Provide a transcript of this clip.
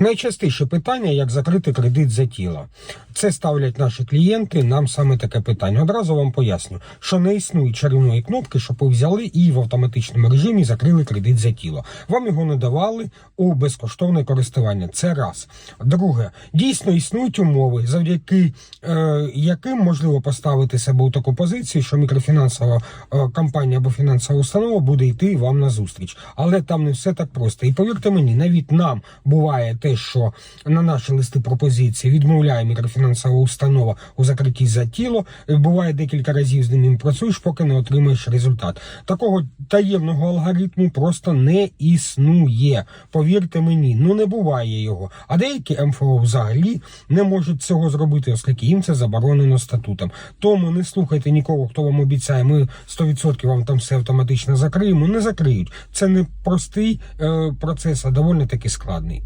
Найчастіше питання, як закрити кредит за тіло. Це ставлять наші клієнти. Нам саме таке питання. Одразу вам поясню, що не існує чарівної кнопки, щоб ви взяли і в автоматичному режимі закрили кредит за тіло. Вам його не давали у безкоштовне користування. Це раз. Друге, дійсно існують умови, завдяки е, яким можливо поставити себе у таку позицію, що мікрофінансова е, компанія або фінансова установа буде йти вам на зустріч. Але там не все так просто. І повірте мені, навіть нам буває те, що на наші листи пропозиції відмовляє мікрофінансова установа у закритті за тіло. Буває декілька разів з ним працюєш, поки не отримаєш результат. Такого таємного алгоритму просто не існує. Повірте мені, ну не буває його. А деякі МФО взагалі не можуть цього зробити, оскільки їм це заборонено статутом. Тому не слухайте нікого, хто вам обіцяє, ми 100% вам там все автоматично закриємо. Не закриють. Це не простий е, процес, а доволі таки складний.